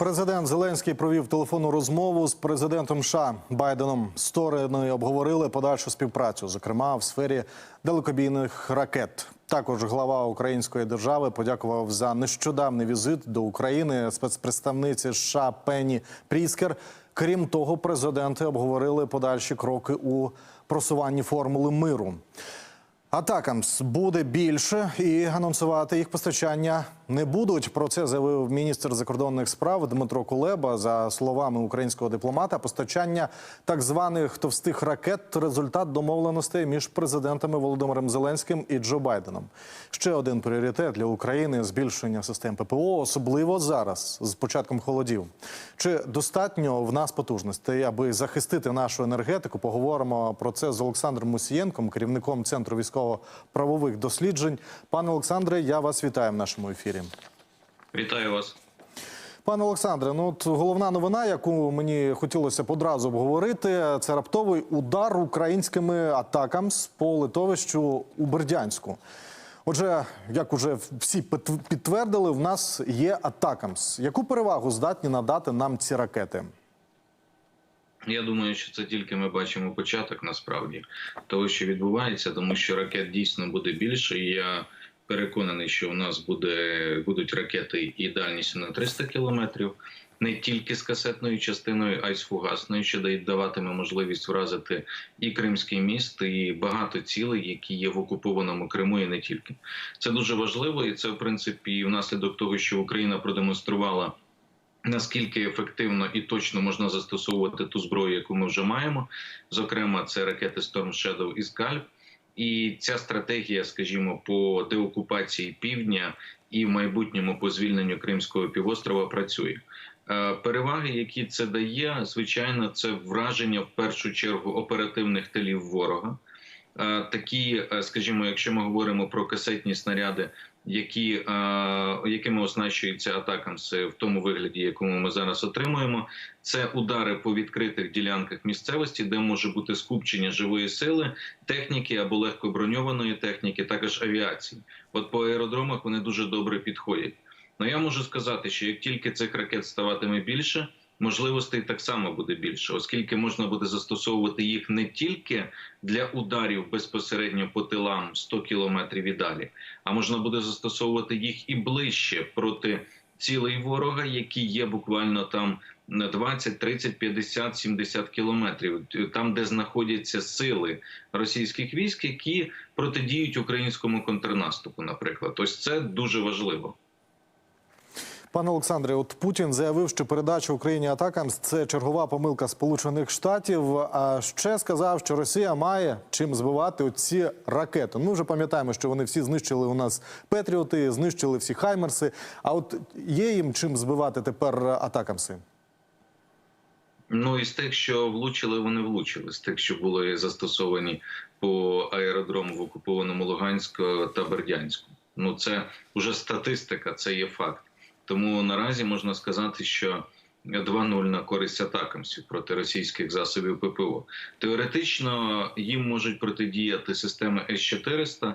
Президент Зеленський провів телефонну розмову з президентом США Байденом. Сторони обговорили подальшу співпрацю, зокрема в сфері далекобійних ракет. Також глава української держави подякував за нещодавний візит до України спецпредставниці США Пенні Пріскер. Крім того, президенти обговорили подальші кроки у просуванні формули миру. Атакамс буде більше і анонсувати їх постачання не будуть. Про це заявив міністр закордонних справ Дмитро Кулеба. За словами українського дипломата, постачання так званих товстих ракет результат домовленостей між президентами Володимиром Зеленським і Джо Байденом. Ще один пріоритет для України збільшення систем ППО, особливо зараз, з початком холодів. Чи достатньо в нас потужностей, аби захистити нашу енергетику? Поговоримо про це з Олександром Мусієнком, керівником центру військово-правових досліджень. Пане Олександре, я вас вітаю в нашому ефірі. Вітаю вас. Пане Олександре, ну от головна новина, яку мені хотілося б одразу обговорити, це раптовий удар українськими атаками по литовищу у Бердянську. Отже, як уже всі підтвердили, в нас є атакамс. Яку перевагу здатні надати нам ці ракети? Я думаю, що це тільки ми бачимо початок насправді того, що відбувається, тому що ракет дійсно буде більше. І я переконаний, що у нас буде будуть ракети і дальністю на 300 кілометрів, не тільки з касетною частиною, а й з фугасною, що даватиме можливість вразити і Кримський міст, і багато цілей, які є в окупованому Криму, і не тільки. Це дуже важливо, і це в принципі внаслідок того, що Україна продемонструвала. Наскільки ефективно і точно можна застосовувати ту зброю, яку ми вже маємо, зокрема, це ракети Storm Shadow і Скальп. І ця стратегія, скажімо, по деокупації півдня і в майбутньому по звільненню Кримського півострова працює. Е, Переваги, які це дає, звичайно, це враження в першу чергу оперативних тилів ворога. Е, Такі, е, скажімо, якщо ми говоримо про касетні снаряди, які, е, якими оснащується атакамс в тому вигляді, якому ми зараз отримуємо, це удари по відкритих ділянках місцевості, де може бути скупчення живої сили, техніки або легко броньованої техніки, також авіації. От по аеродромах вони дуже добре підходять. Ну я можу сказати, що як тільки цих ракет ставатиме більше, можливостей так само буде більше, оскільки можна буде застосовувати їх не тільки для ударів безпосередньо по тилам 100 кілометрів і далі, а можна буде застосовувати їх і ближче проти цілей ворога, які є буквально там на 20, 30, 50, 70 кілометрів, там, де знаходяться сили російських військ, які протидіють українському контрнаступу. Наприклад, ось це дуже важливо. Пане Олександре, от Путін заявив, що передача Україні атакамс це чергова помилка Сполучених Штатів. А ще сказав, що Росія має чим збивати оці ракети. Ми вже пам'ятаємо, що вони всі знищили у нас Петріоти, знищили всі Хаймерси. А от є їм чим збивати тепер атакамси? Ну із тих, що влучили, вони влучили. З тих, що були застосовані по аеродрому в окупованому Луганську та Бердянську. Ну це вже статистика, це є факт. Тому наразі можна сказати, що 2-0 на користь атакамсів проти російських засобів ППО. Теоретично їм можуть протидіяти системи С-400,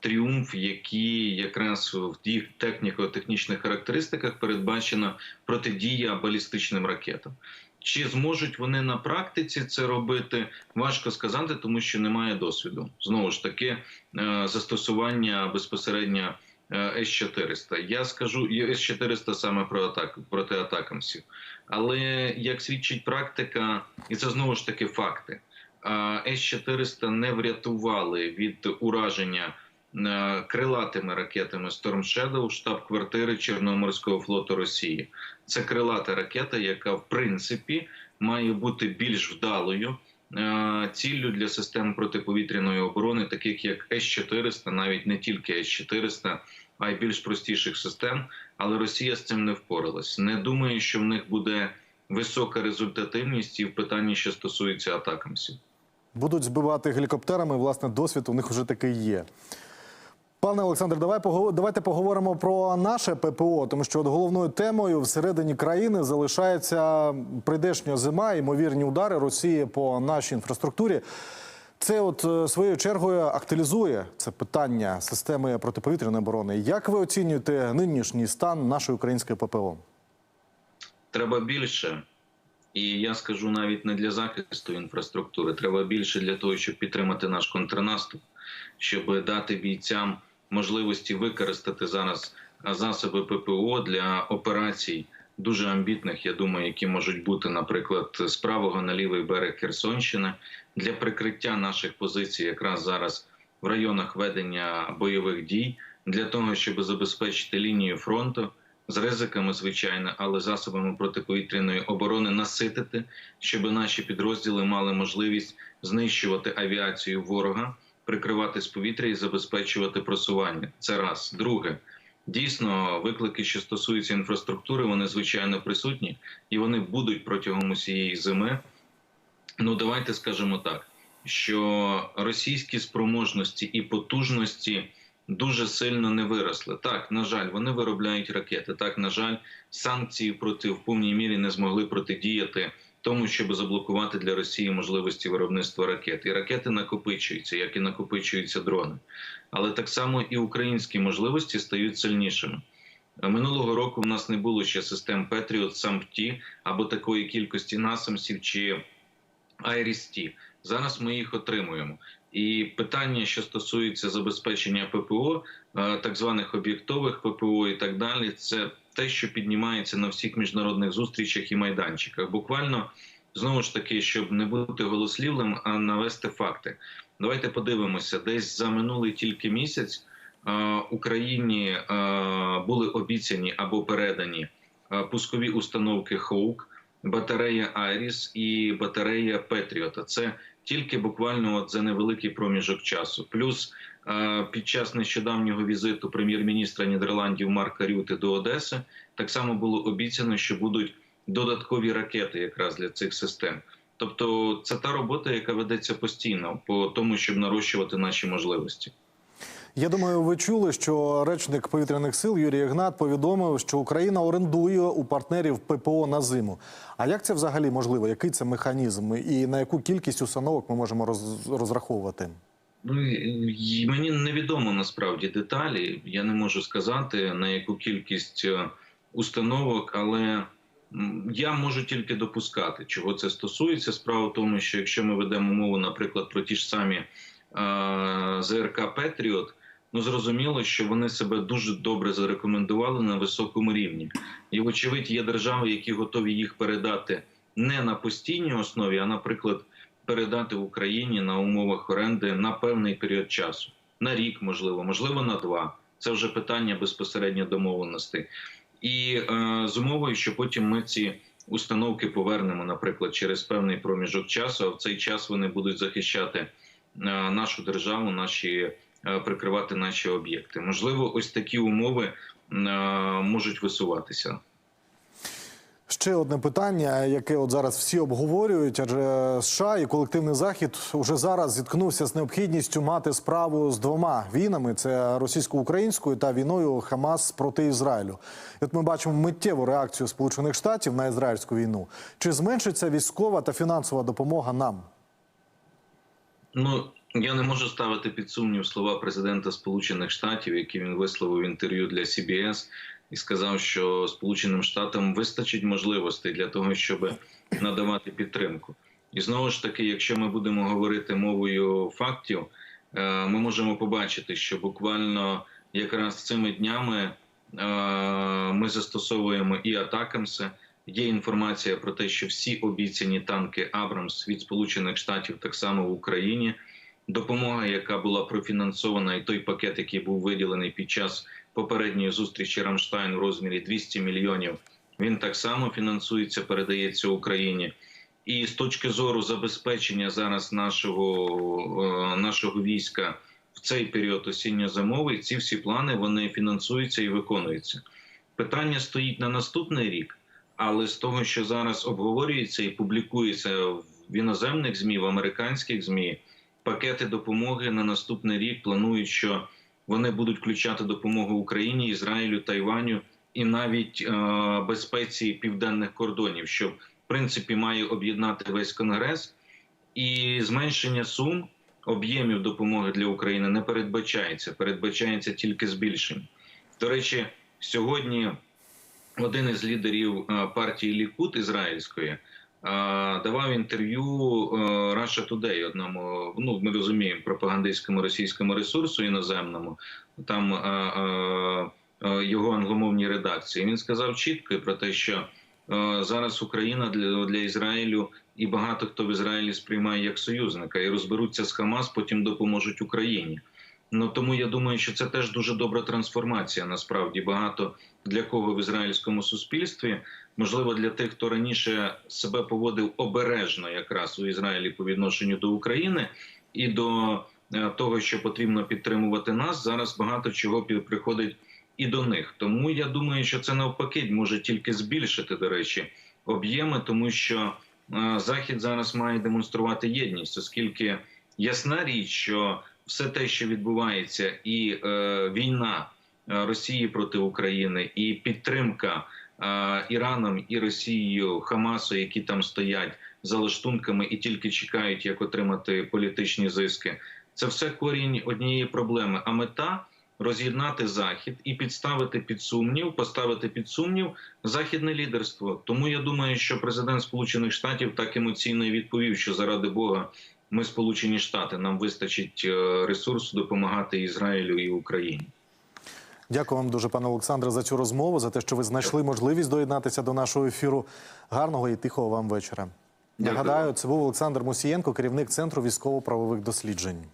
тріумф, які якраз в їх техніко-технічних характеристиках передбачена протидія балістичним ракетам. Чи зможуть вони на практиці це робити? Важко сказати, тому що немає досвіду. Знову ж таки, е, застосування безпосередньо С-400. Я скажу і С-400 саме про атак проти атакамсів. Але як свідчить практика, і це знову ж таки факти. е, С-400 не врятували від ураження е, крилатими ракетами Storm Shadow штаб-квартири Чорноморського флоту Росії. Це крилата ракета, яка в принципі має бути більш вдалою е, ціллю для систем протиповітряної оборони, таких як С-400, навіть не тільки С-400, а й більш простіших систем. Але Росія з цим не впоралась. Не думаю, що в них буде висока результативність і в питанні, що стосується атакамсів. Будуть збивати гелікоптерами. Власне, досвід у них вже такий є. Пане Олександр, давай давайте поговоримо про наше ППО, тому що от головною темою всередині країни залишається прийдешня зима, ймовірні удари Росії по нашій інфраструктурі. Це, от е, своєю чергою, актуалізує це питання системи протиповітряної оборони. Як ви оцінюєте нинішній стан нашої української ППО? Треба більше. І я скажу навіть не для захисту інфраструктури, треба більше для того, щоб підтримати наш контрнаступ, щоб дати бійцям можливості використати зараз засоби ППО для операцій дуже амбітних, я думаю, які можуть бути, наприклад, з правого на лівий берег Херсонщини. Для прикриття наших позицій, якраз зараз в районах ведення бойових дій, для того, щоб забезпечити лінію фронту з ризиками, звичайно, але засобами протиповітряної оборони наситити, щоб наші підрозділи мали можливість знищувати авіацію ворога, прикривати з повітря і забезпечувати просування. Це раз. Друге. Дійсно, виклики, що стосуються інфраструктури, вони звичайно присутні і вони будуть протягом усієї зими. Ну, давайте скажемо так, що російські спроможності і потужності дуже сильно не виросли. Так, на жаль, вони виробляють ракети. Так, на жаль, санкції проти в повній мірі не змогли протидіяти тому, щоб заблокувати для Росії можливості виробництва ракет. І ракети накопичуються, як і накопичуються дрони. Але так само і українські можливості стають сильнішими. Минулого року в нас не було ще систем Петріот, САМПТІ або такої кількості насамсів чи Айрісті. Зараз ми їх отримуємо. І питання, що стосується забезпечення ППО, е, так званих об'єктових ППО і так далі, це те, що піднімається на всіх міжнародних зустрічах і майданчиках. Буквально знову ж таки, щоб не бути голослівним, а навести факти. Давайте подивимося, десь за минулий тільки місяць е, Україні е, були обіцяні або передані пускові установки Хоук, батарея Айріс і батарея Петріота. Це тільки буквально от за невеликий проміжок часу. Плюс е, під час нещодавнього візиту прем'єр-міністра Нідерландів Марка Рюти до Одеси так само було обіцяно, що будуть додаткові ракети якраз для цих систем. Тобто, це та робота, яка ведеться постійно по тому, щоб нарощувати наші можливості. Я думаю, ви чули, що речник повітряних сил Юрій Ігнат повідомив, що Україна орендує у партнерів ППО на зиму. А як це взагалі можливо? Який це механізм, і на яку кількість установок ми можемо роз, розраховувати? Ну мені невідомо насправді деталі. Я не можу сказати на яку кількість е, установок, але я можу тільки допускати, чого це стосується. Справа в тому, що якщо ми ведемо мову, наприклад, про ті ж самі е, ЗРК Петріот. Ну, зрозуміло, що вони себе дуже добре зарекомендували на високому рівні, і вочевидь є держави, які готові їх передати не на постійній основі, а, наприклад, передати в Україні на умовах оренди на певний період часу, на рік, можливо, можливо, на два. Це вже питання безпосередньо домовленостей. І е, з умовою, що потім ми ці установки повернемо, наприклад, через певний проміжок часу. А в цей час вони будуть захищати е, нашу державу, наші прикривати наші об'єкти. Можливо, ось такі умови е, можуть висуватися. Ще одне питання, яке от зараз всі обговорюють, адже США і колективний захід уже зараз зіткнувся з необхідністю мати справу з двома війнами: це російсько-українською та війною Хамас проти Ізраїлю. І От ми бачимо миттєву реакцію Сполучених Штатів на ізраїльську війну. Чи зменшиться військова та фінансова допомога нам? Ну я не можу ставити під сумнів слова президента Сполучених Штатів, які він висловив в інтерв'ю для CBS, і сказав, що Сполученим Штатам вистачить можливостей для того, щоб надавати підтримку. І знову ж таки, якщо ми будемо говорити мовою фактів, е, ми можемо побачити, що буквально якраз цими днями е, ми застосовуємо і атакамси. Є інформація про те, що всі обіцяні танки Абрамс від Сполучених Штатів так само в Україні. Допомога, яка була профінансована, і той пакет, який був виділений під час попередньої зустрічі Рамштайн у розмірі 200 мільйонів, він так само фінансується, передається Україні. І з точки зору забезпечення зараз нашого, е, нашого війська в цей період осінньо-зимовий, ці всі плани вони фінансуються і виконуються. Питання стоїть на наступний рік, але з того, що зараз обговорюється і публікується в іноземних змі, в американських змі, пакети допомоги на наступний рік планують, що вони будуть включати допомогу Україні, Ізраїлю, Тайваню і навіть е, безпеці південних кордонів, що в принципі має об'єднати весь конгрес, і зменшення сум об'ємів допомоги для України не передбачається. Передбачається тільки збільшення. До речі, сьогодні один із лідерів е, партії Лікут ізраїльської давав інтерв'ю е, Russia Today, одному, ну ми розуміємо, пропагандистському російському ресурсу іноземному, там е, е, його англомовній редакції. Він сказав чітко про те, що зараз Україна для, для Ізраїлю і багато хто в Ізраїлі сприймає як союзника і розберуться з Хамас, потім допоможуть Україні. Ну тому я думаю, що це теж дуже добра трансформація. Насправді багато для кого в ізраїльському суспільстві, можливо, для тих, хто раніше себе поводив обережно, якраз у Ізраїлі по відношенню до України і до е, того, що потрібно підтримувати нас, зараз багато чого приходить і до них. Тому я думаю, що це навпаки може тільки збільшити, до речі, об'єми, тому що е, Захід зараз має демонструвати єдність, оскільки ясна річ, що все те, що відбувається, і е, війна е, Росії проти України, і підтримка е, Іраном і Росією Хамасу, які там стоять за лаштунками і тільки чекають, як отримати політичні зиски, це все корінь однієї проблеми. А мета роз'єднати захід і підставити під сумнів, поставити під сумнів західне лідерство. Тому я думаю, що президент Сполучених Штатів так емоційно відповів, що заради Бога. Ми Сполучені Штати нам вистачить е, ресурсу допомагати Ізраїлю і Україні. Дякую вам дуже, пане Олександре, за цю розмову, за те, що ви знайшли можливість доєднатися до нашого ефіру. Гарного і тихого вам вечора. Дякую. Нагадаю, це був Олександр Мусієнко, керівник центру військово-правових досліджень.